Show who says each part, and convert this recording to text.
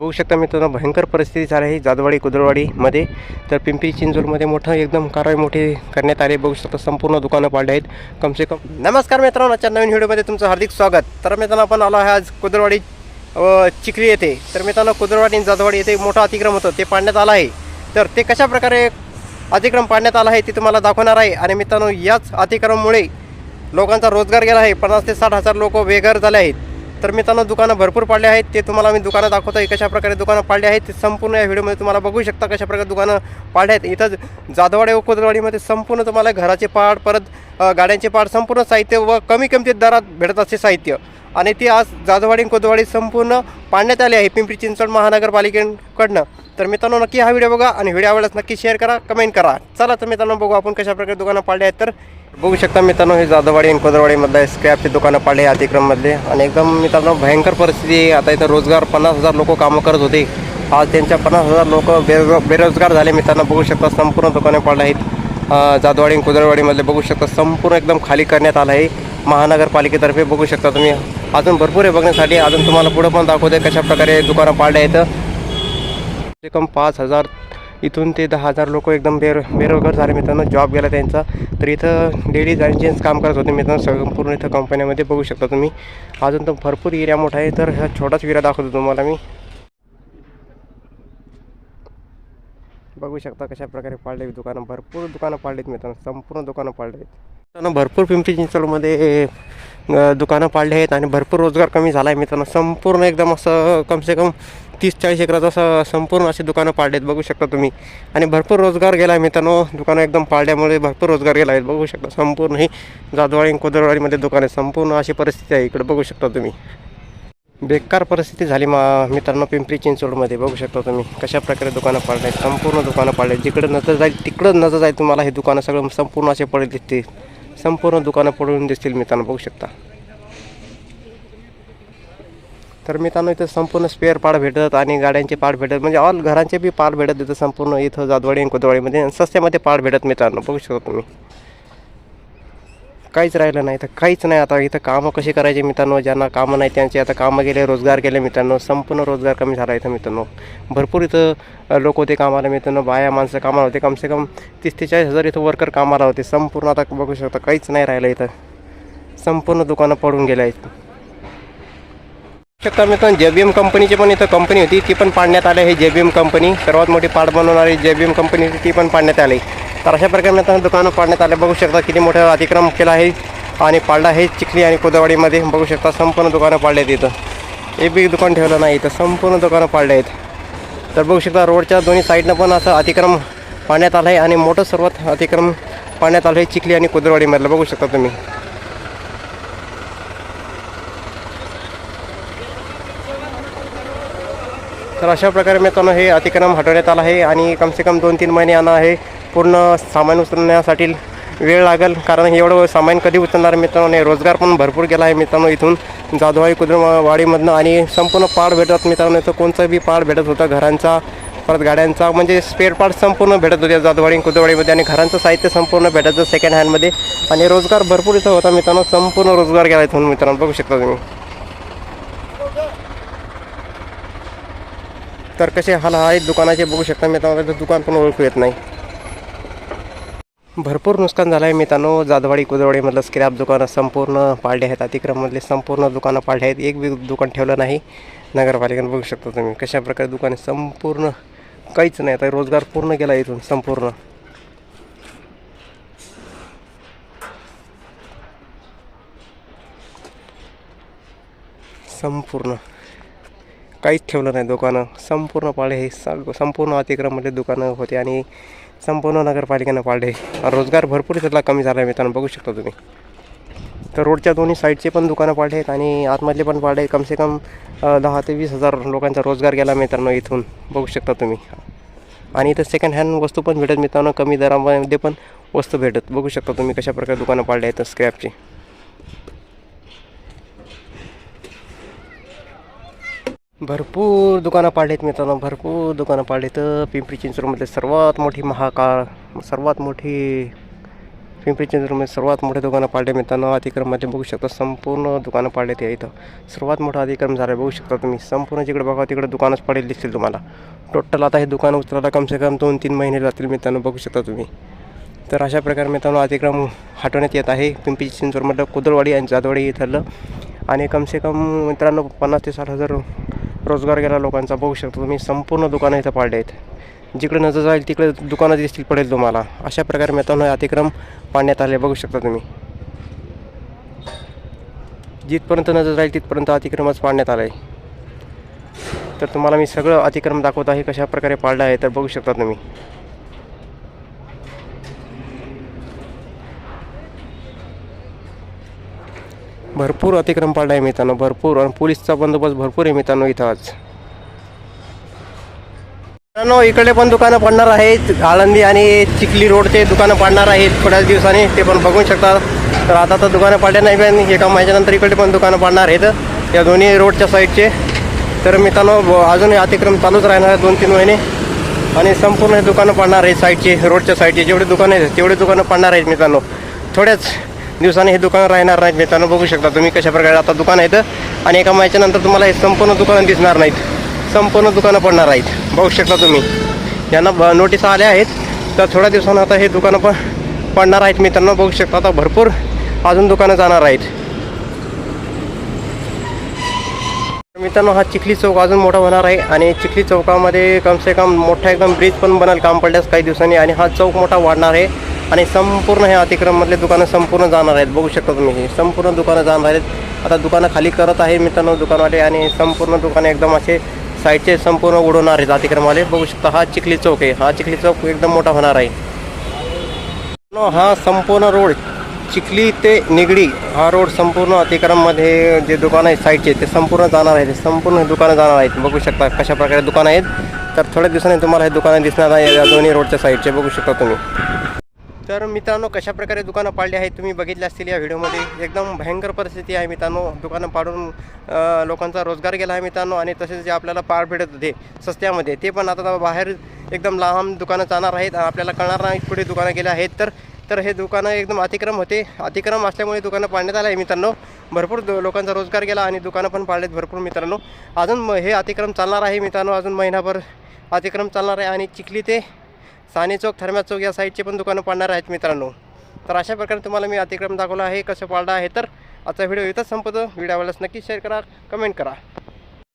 Speaker 1: बघू शकता मित्रांनो भयंकर परिस्थिती झाली आहे जादवाडी कुदळवाडीमध्ये तर पिंपरी चिंचवडमध्ये मोठं एकदम कारवाई मोठी करण्यात आली बघू शकता संपूर्ण दुकानं पाडली आहेत. कमसे कम नमस्कार मित्रांनो आजच्या नवीन व्हिडिओमध्ये तुमचं हार्दिक स्वागत. तर मित्रांनो आपण आलो आहे आज कुदळवाडी चिखली येथे. तर मित्रांनो कुदळवाडी आणि जादवाडी येथे मोठं अतिक्रम होतं. ते पाडण्यात आलं आहे. तर ते कशा प्रकारे अतिक्रम पाडण्यात आलं आहे ते तुम्हाला दाखवणार आहे. आणि मित्रांनो याच अतिक्रममुळे लोकांचा रोजगार गेला आहे. पन्नास ते साठ हजार लोक बेघर झाले आहेत. तर मित्रांनो दुकानं भरपूर पाडले आहेत. ते तुम्हाला मी दुकानं दाखवतो आहे कशा प्रकारे दुकानं पाडली आहेत. ते संपूर्ण या व्हिडिओमध्ये तुम्हाला बघू शकता कशा प्रकारे दुकानं पाडले आहेत. इथं जाधवाडी व कोदरवाडीमध्ये संपूर्ण तुम्हाला घराचे पाड परत गाड्यांचे पाड संपूर्ण साहित्य व कमी किमतीत दरात भेटत असे साहित्य. आणि ते आज जाधवाडी कोदवाडी संपूर्ण पाडण्यात आले आहे. पिंपरी चिंचवड महानगरपालिकेकडनं. तर मित्रांनो नक्की हा व्हिडिओ बघा आणि व्हिडिओ आवडल्यास नक्की शेअर करा कमेंट करा. चला तर मित्रांनो बघू आपण कशा प्रकारे दुकानं पाडले आहेत. तर बघू शकता मित्रांनो हे जाधववाडी आणि कोदरवाडीमधलं स्क्रॅपचे दुकानं पाडले अतिक्रममधले आणि एकदम मित्रांनो भयंकर परिस्थिती आहे. आता इथं रोजगार पन्नास हजार लोक कामं करत होते. आज त्यांच्या पन्नास हजार लोक बेरोज बेरोजगार झाले. मित्रांनो बघू शकता संपूर्ण दुकाने पाडले आहेत. जाधवाडी जाधववाडी आणि कुदरवाडीमधले बघू शकता संपूर्ण एकदम खाली करण्यात आलं आहे. महानगरपालिकेतर्फे बघू शकता तुम्ही. अजून भरपूर आहे बघण्यासाठी. अजून तुम्हाला पुढं पण दाखवते कशा प्रकारे दुकानं पाडले आहेत. कम कम पाच हजार इथून ते दहा हजार लोक एकदम बेरो बेरोजगार झाले मित्रांनो. जॉब गेला त्यांचा. तर इथं लेडीज आणि जेंट्स काम करत होते मित्रांनो. संपूर्ण इथं कंपन्यामध्ये बघू शकता तुम्ही. अजून तर भरपूर एरिया मोठा आहे. तर हा छोटाच विरा दाखवतो तुम्हाला मी. बघू शकता कशा प्रकारे पाडले दुकानं. भरपूर दुकानं पाडलीत मित्रांनो. संपूर्ण दुकानं पाडले आहेत मित्रांनो भरपूर पिंपरी चिंचवडमध्ये दुकानं पाडली आहेत आणि भरपूर रोजगार कमी झाला आहे मित्रांनो. संपूर्ण एकदम असं कमसे कम तीस चाळीस एकराचं असं संपूर्ण असे दुकानं पाडलेत बघू शकता तुम्ही. आणि भरपूर रोजगार गेला आहे मित्रांनो. दुकानं एकदम पाडल्यामुळे भरपूर रोजगार गेला आहे बघू शकता. संपूर्ण ही जादवाळी कोदरवाडीमध्ये दुकान आहे संपूर्ण अशी परिस्थिती आहे इकडे बघू शकता तुम्ही. बेकार परिस्थिती झाली मा मित्रांनो पिंपरी चिंचवडमध्ये. बघू शकता तुम्ही. कशा प्रकारे दुकानं पाडले आहेत संपूर्ण दुकानं पाडले आहेत जिकडं नजर जाईल तिकडं नजर जाईल तुम्हाला हे दुकानं सगळं संपूर्ण असे पडले दिसतील संपूर्ण दुकानं पडून दिसतील मित्रांनो बघू शकता. तर मित्रांनो इथं संपूर्ण स्पेअर पार्ट भेटत आणि गाड्यांचे पार्ट भेटत म्हणजे ऑल घरांचे बी पार्ट भेटत इथं संपूर्ण. इथं जादवाडी आणि कोदवाडीमध्ये आणि सस्त्यामध्ये पार्ट भेटत मित्रांनो. बघू शकतो तुम्ही. काहीच राहिलं नाही. तर काहीच नाही आता. इथं कामं कशी करायची मित्रांनो? ज्यांना कामं नाही त्यांचे आता कामं गेले रोजगार गेले मित्रांनो. संपूर्ण रोजगार कमी झाला इथं मित्रांनो. भरपूर इथं लोक होते कामाला मित्रांनो. बाया माणसं कामाला होते. कमसे कम तीस ते चाळीस हजार इथं वर्कर कामाला होते. संपूर्ण आता बघू शकता. काहीच नाही राहिलं इथं. संपूर्ण दुकानं पडून गेले आहेत. शकता मित्रांनो जे बी एम कंपनीची पण इथं कंपनी होती ती पण पाडण्यात आली आहे जे बी एम कंपनी. सर्वात मोठी पाड बनवणारी जे बी एम कंपनी ती पण पाडण्यात आली. तर अशा प्रकारे मित्रांनो दुकानं पाडण्यात आले बघू शकता किती मोठा अतिक्रम केला आहे. आणि पाडला आहे चिखली आणि कोदवाडीमध्ये बघू शकता संपूर्ण दुकानं पाडली आहेत इथं. एक बी दुकान ठेवलं नाही इथं. संपूर्ण दुकानं पाडले आहेत. तर बघू शकता रोडच्या दोन्ही साईडनं पण असं अतिक्रम पाडण्यात आलं आहे. आणि मोठं सर्वात अतिक्रम पाडण्यात आलं आहे चिखली आणि कुदरवाडीमधलं बघू शकता तुम्ही. तर अशा प्रकारे मित्रांनो हे अतिक्रम हटवण्यात आलं आहे आणि कमसे कम दोन तीन महिने यांना हे पूर्ण सामान उचलण्यासाठी वेळ लागेल. कारण एवढं सामान कधी उचलणार मित्रांनो नाही रोजगार पण भरपूर गेला आहे मित्रांनो इथून जाधवाई कुद्रवाडीमधनं आणि संपूर्ण पाड भेटत मित्रांनो इथं कोणतं बी पाड भेटत होता घरांचा परत गाड्यांचा म्हणजे स्पेअर पार्ट संपूर्ण भेटत होते जाधवाडी कुदवाडीमध्ये आणि घरांचं साहित्य संपूर्ण भेटायचं सेकंड हँडमध्ये आणि रोजगार भरपूर इथं होता मित्रांनो संपूर्ण रोजगार गेला इथून मित्रांनो बघू शकता तुम्ही. तर कसे हाल आहेत दुकानाचे बघू शकता मित्रांनो. दुकान पण ओळखू येत नाही. भरपूर नुकसान झालं आहे मित्रांनो. जाधवाडी कुदवाडीमधलं स्क्रॅप दुकानं संपूर्ण पाडले आहेत. अतिक्रममधले संपूर्ण दुकानं पाडले आहेत. एक बी दुकान ठेवलं नाही. नगरपालिकेनं बघू शकता तुम्ही. कशा प्रकारे दुकाने संपूर्ण काहीच नाही. आता रोजगार पूर्ण गेला इथून संपूर्ण. संपूर्ण. काहीच ठेवलं नाही दुकानं. संपूर्ण पाळे हे सग संपूर्ण अतिक्रममध्ये दुकानं होते आणि संपूर्ण नगरपालिकेनं पाळले रोजगार भरपूर त्यातला कमी झाला आहे मित्रांनो बघू शकता तुम्ही. तर रोडच्या दोन्ही साईडचे पण दुकानं पाडले आहेत आणि आतमधले पण पाडले आहेत. कमसे कम दहा ते वीस हजार लोकांचा रोजगार गेला मित्रांनो इथून. बघू शकता तुम्ही. आणि इथं सेकंड हँड वस्तू पण भेटत मित्रांनो कमी दरामध्ये पण वस्तू भेटत. बघू शकता तुम्ही कशा प्रकारे दुकानं पाडले आहेत स्क्रॅपची भरपूर दुकानं पाडलेत मित्रांनो भरपूर दुकानं पाडलेत. पिंपरी चिंचवडमध्ये सर्वात मोठी महाकाळ सर्वात मोठी पिंपरी चिंचवडमध्ये सर्वात मोठे दुकानं पाडले मित्रांनो. अतिक्रममध्ये बघू शकता संपूर्ण दुकानं पाडले ते इथं. सर्वात मोठा अतिक्रम झाला आहे बघू शकता तुम्ही. संपूर्ण जिकडे बघा तिकडे दुकानच पाडेल दिसतील तुम्हाला. टोटल आता हे दुकान उचलायला कमसे कम दोन तीन महिने जातील मित्रांनो बघू शकता तुम्ही. तर अशा प्रकारे मित्रांनो अतिक्रम हटवण्यात येत आहे पिंपरी चिंचवडमधलं कुदळवाडी आणि जादवाडी इथलं. आणि कमसे कम मित्रांनो पन्नास ते साठ हजार रोजगार गेला लोकांचा बघू शकता तुम्ही. संपूर्ण दुकानं इथं पाडले आहेत. जिकडे नजर जाईल तिकडे दुकानं दिसतील पडेल तुम्हाला. अशा प्रकारे मित्रांनो अतिक्रम पाडण्यात आले. बघू शकता तुम्ही. जिथपर्यंत नजर जाईल तिथपर्यंत अतिक्रमच पाडण्यात आलं आहे तर तुम्हाला मी सगळं अतिक्रम दाखवत आहे कशा प्रकारे पाडलं आहे तर बघू शकता तुम्ही. भरपूर अतिक्रम पाडला आहे मित्रांनो भरपूर. आणि पोलीसचा बंदोबस्त भरपूर आहे मित्रांनो इथं आज. मित्रांनो इकडे पण दुकानं पडणार आहेत. आळंदी आणि चिखली रोडचे दुकानं पाडणार आहेत. थोड्याच दिवसांनी ते पण बघू शकता. तर आता तर दुकानं पाडले नाही पण एका महिन्यानंतर इकडे पण दुकानं पाडणार आहेत. या दोन्ही रोडच्या साईडचे. तर मित्रांनो अजूनही अजून अतिक्रम चालूच राहणार आहे दोन तीन महिने. आणि संपूर्ण हे दुकानं पाडणार आहेत साईडचे रोडच्या साईडचे. जेवढे दुकानं आहेत तेवढे दुकानं पाडणार आहेत मित्रांनो. थोड्याच दिवसांनी हे दुकानं राहणार नाहीत मित्रांनो बघू शकता तुम्ही कशा प्रकारे आता दुकान आहेत. आणि एका महिन्याच्या नंतर तुम्हाला हे संपूर्ण दुकानं दिसणार नाहीत. संपूर्ण दुकानं पडणार आहेत. बघू शकता तुम्ही. यांना ब- नोटीस आल्या आहेत. तर थोड्या दिवसानं आता हे दुकानं पण पडणार आहेत मित्रांनो. बघू शकता आता भरपूर अजून दुकानं जाणार आहेत. मित्रांनो हा चिखली चौक अजून मोठा होणार आहे. आणि चिखली चौकामध्ये कमसे कम मोठा एकदम ब्रिज पण बनेल काम पडल्यास काही दिवसांनी. आणि हा चौक मोठा वाढणार आहे. आणि संपूर्ण हे अतिक्रममधले दुकानं संपूर्ण जाणार आहेत. बघू शकता तुम्ही हे. संपूर्ण दुकानं जाणार आहेत. आता दुकानं खाली करत आहे मित्रांनो दुकानवाले आणि संपूर्ण दुकानं एकदम असे साईडचे संपूर्ण उडवणार आहेत अतिक्रमवाले. बघू शकता हा चिखली चौक आहे. हा चिखली चौक एकदम मोठा होणार आहे. हा संपूर्ण रोड चिखली ते निगडी हा रोड संपूर्ण अतिक्रममध्ये जे दुकानं आहेत साईडचे ते संपूर्ण जाणार आहेत. संपूर्ण दुकानं जाणार आहेत. बघू शकता कशा प्रकारे दुकानं आहेत. तर थोड्या दिवसांनी तुम्हाला हे दुकानं दिसणार आहे या दोन्ही रोडच्या साईडचे. बघू शकता तुम्ही. तर मित्रांनो कशा प्रकारे दुकानं पाडली आहेत तुम्ही बघितले असतील या व्हिडिओमध्ये. एकदम भयंकर परिस्थिती आहे मित्रांनो. दुकानं पाडून लोकांचा रोजगार गेला आहे मित्रांनो आणि तसेच जे आपल्याला पार भेटत होते सस्त्यामध्ये ते पण आता बाहेर एकदम लहान दुकानं जाणार आहेत. आपल्याला कळणार नाही पुढे दुकानं गेले आहेत. तर तर हे दुकानं एकदम अतिक्रम होते. अतिक्रम असल्यामुळे दुकानं पाडण्यात आलं आहे मित्रांनो. भरपूर लोकांचा रोजगार गेला आणि दुकानं पण पाडलेत भरपूर मित्रांनो. अजून म- हे अतिक्रम चालणार आहे मित्रांनो. अजून महिनाभर अतिक्रम चालणार आहे आणि चिखली ते साने चौक थर्म्या चौक या साईडचे पण दुकानं पाडणार आहेत मित्रांनो. तर अशा प्रकारे तुम्हाला मी अतिक्रम दाखवला आहे कसं पाळला आहे. तर आजचा व्हिडिओ इथंच संपतो. व्हिडिओ आवडल्यास नक्की शेअर करा कमेंट करा.